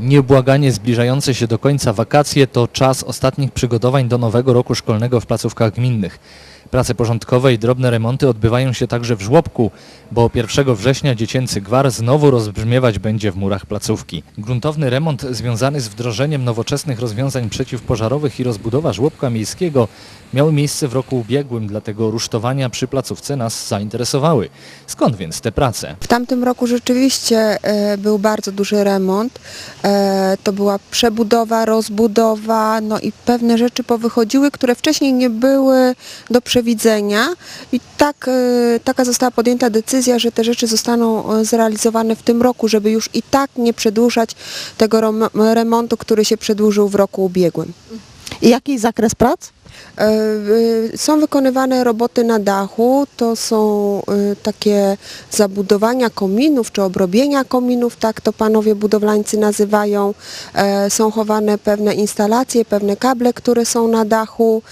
Nieubłaganie zbliżające się do końca wakacje to czas ostatnich przygotowań do nowego roku szkolnego w placówkach gminnych. Prace porządkowe i drobne remonty odbywają się także w żłobku, bo 1 września dziecięcy gwar znowu rozbrzmiewać będzie w murach placówki. Gruntowny remont związany z wdrożeniem nowoczesnych rozwiązań przeciwpożarowych i rozbudowa żłobka miejskiego miały miejsce w roku ubiegłym, dlatego rusztowania przy placówce nas zainteresowały. Skąd więc te prace? W tamtym roku rzeczywiście e, był bardzo duży remont. E, To była przebudowa, rozbudowa, no i pewne rzeczy powychodziły, które wcześniej nie były do przewidzenia. I tak, e, taka została podjęta decyzja, że te rzeczy zostaną e, zrealizowane w tym roku, żeby już i tak nie przedłużać tego remontu, który się przedłużył w roku ubiegłym. I jaki zakres prac? E, y, Są wykonywane roboty na dachu, to są y, takie zabudowania kominów czy obrobienia kominów, tak to panowie budowlańcy nazywają. E, Są chowane pewne instalacje, pewne kable, które są na dachu.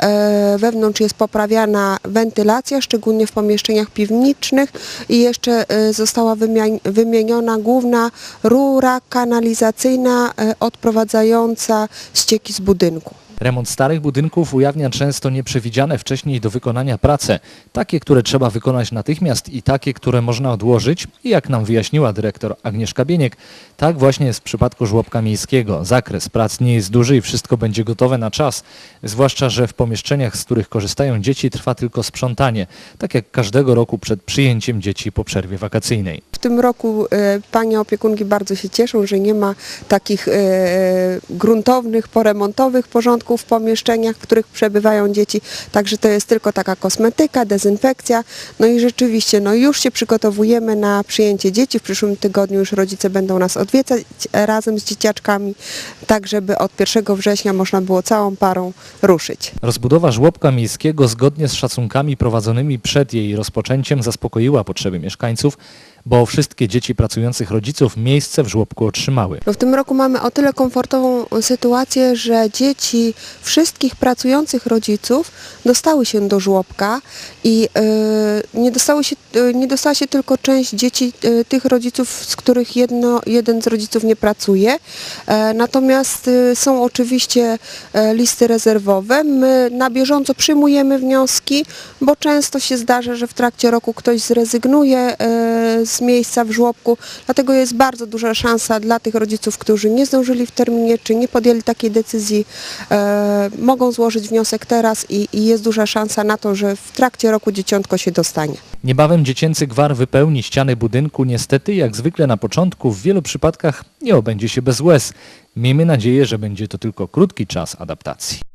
E, Wewnątrz jest poprawiana wentylacja, szczególnie w pomieszczeniach piwniczych i jeszcze e, została wymieniona główna rura kanalizacyjna e, odprowadzająca ścieki z budynku. Remont starych budynków ujawnia często nieprzewidziane wcześniej do wykonania prace, takie, które trzeba wykonać natychmiast i takie, które można odłożyć. I jak nam wyjaśniła dyrektor Agnieszka Bieniek, tak właśnie jest w przypadku żłobka miejskiego. Zakres prac nie jest duży i wszystko będzie gotowe na czas, zwłaszcza, że w pomieszczeniach, z których korzystają dzieci, trwa tylko sprzątanie, tak jak każdego roku przed przyjęciem dzieci po przerwie wakacyjnej. W tym roku e, panie opiekunki bardzo się cieszą, że nie ma takich e, gruntownych, poremontowych porządków w pomieszczeniach, w których przebywają dzieci. Także to jest tylko taka kosmetyka, dezynfekcja. No i rzeczywiście, no już się przygotowujemy na przyjęcie dzieci. W przyszłym tygodniu już rodzice będą nas odwiedzać razem z dzieciaczkami, tak żeby od 1 września można było całą parą ruszyć. Rozbudowa żłobka miejskiego zgodnie z szacunkami prowadzonymi przed jej rozpoczęciem zaspokoiła potrzeby mieszkańców, bo wszystkie dzieci pracujących rodziców miejsce w żłobku otrzymały. No w tym roku mamy o tyle komfortową sytuację, że dzieci wszystkich pracujących rodziców dostały się do żłobka i e, nie, dostały się, e, nie dostała się tylko część dzieci e, tych rodziców, z których jedno, jeden z rodziców nie pracuje. E, natomiast e, są oczywiście e, listy rezerwowe. My na bieżąco przyjmujemy wnioski, bo często się zdarza, że w trakcie roku ktoś zrezygnuje e, z miejsca w żłobku, dlatego jest bardzo duża szansa dla tych rodziców, którzy nie zdążyli w terminie, czy nie podjęli takiej decyzji, e, mogą złożyć wniosek teraz i, i jest duża szansa na to, że w trakcie roku dzieciątko się dostanie. Niebawem dziecięcy gwar wypełni ściany budynku. Niestety, jak zwykle na początku, w wielu przypadkach nie obędzie się bez łez. Miejmy nadzieję, że będzie to tylko krótki czas adaptacji.